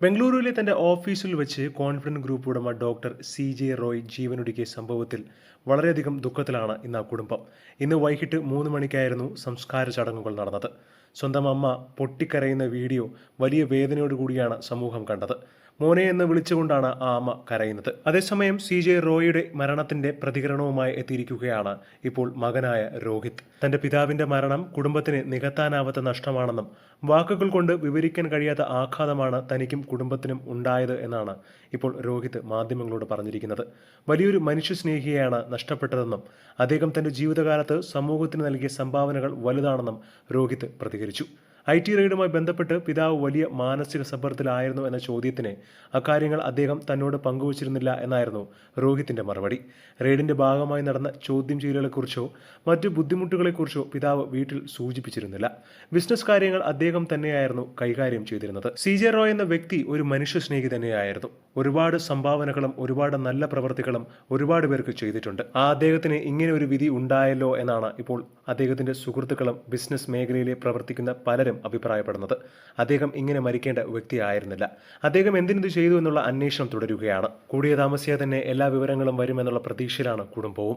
ബംഗളൂരുവിലെ തന്റെ ഓഫീസിൽ വെച്ച് കോൺഫിഡന്റ് ഗ്രൂപ്പ് ഉടമ ഡോക്ടർ സി ജെ റോയ് ജീവനൊടുക്കിയ സംഭവത്തിൽ വളരെയധികം ദുഃഖത്തിലാണ് ഇന്ന് ആ കുടുംബം. ഇന്ന് വൈകിട്ട് മൂന്ന് മണിക്കായിരുന്നു സംസ്കാര ചടങ്ങുകൾ നടന്നത്. സ്വന്തം അമ്മ പൊട്ടിക്കരയുന്ന വീഡിയോ വലിയ വേദനയോടുകൂടിയാണ് സമൂഹം കണ്ടത്. മോനെ എന്ന് വിളിച്ചുകൊണ്ടാണ് ആ അമ്മ കരയുന്നത്. അതേസമയം സി ജെ റോയിയുടെ മരണത്തിന്റെ പ്രതികരണവുമായി എത്തിയിരിക്കുകയാണ് ഇപ്പോൾ മകനായ രോഹിത്. തന്റെ പിതാവിന്റെ മരണം കുടുംബത്തിന് നികത്താനാവാത്ത നഷ്ടമാണെന്നും വാക്കുകൾ കൊണ്ട് വിവരിക്കാൻ കഴിയാത്ത ആഘാതമാണ് തനിക്കും കുടുംബത്തിനും ഉണ്ടായത് എന്നാണ് ഇപ്പോൾ രോഹിത് മാധ്യമങ്ങളോട് പറഞ്ഞിരിക്കുന്നത്. വലിയൊരു മനുഷ്യസ്നേഹിയെയാണ് നഷ്ടപ്പെട്ടതെന്നും അദ്ദേഹം തന്റെ ജീവിതകാലത്ത് സമൂഹത്തിന് നൽകിയ സംഭാവനകൾ വലുതാണെന്നും രോഹിത് പ്രതികരിച്ചു. പ്രതികരിച്ചു ഐ ടി റെയ്ഡുമായി ബന്ധപ്പെട്ട് പിതാവ് വലിയ മാനസിക സമ്മർദ്ദത്തിലായിരുന്നു എന്ന ചോദ്യത്തിന് അക്കാര്യങ്ങൾ അദ്ദേഹം തന്നോട് പങ്കുവച്ചിരുന്നില്ല എന്നായിരുന്നു രോഹിത്തിന്റെ മറുപടി. റെയ്ഡിന്റെ ഭാഗമായി നടന്ന ചോദ്യം ചെയ്യലുകളെക്കുറിച്ചോ മറ്റു ബുദ്ധിമുട്ടുകളെക്കുറിച്ചോ പിതാവ് വീട്ടിൽ സൂചിപ്പിച്ചിരുന്നില്ല. ബിസിനസ് കാര്യങ്ങൾ അദ്ദേഹം തന്നെയായിരുന്നു കൈകാര്യം ചെയ്തിരുന്നത്. സി ജെ റോയ് എന്ന വ്യക്തി ഒരു മനുഷ്യ സ്നേഹി തന്നെയായിരുന്നു. ഒരുപാട് സംഭാവനകളും ഒരുപാട് നല്ല പ്രവൃത്തികളും ഒരുപാട് പേർക്ക് ചെയ്തിട്ടുണ്ട്. ആ അദ്ദേഹത്തിന് ഇങ്ങനെ ഒരു വിധി ഉണ്ടായല്ലോ എന്നാണ് ഇപ്പോൾ അദ്ദേഹത്തിന്റെ സുഹൃത്തുക്കളും ബിസിനസ് മേഖലയിലെ പ്രവർത്തിക്കുന്ന പലരും അഭിപ്രായപ്പെടുന്നത്. അദ്ദേഹം ഇങ്ങനെ മരിക്കേണ്ട വ്യക്തിയായിരുന്നില്ല. അദ്ദേഹം എന്തിനിത് ചെയ്തു എന്നുള്ള അന്വേഷണം തുടരുകയാണ്. കൂടിയ താമസിയാതെ തന്നെ എല്ലാ വിവരങ്ങളും വരുമെന്നുള്ള പ്രതീക്ഷയിലാണ് കുടുംബവും.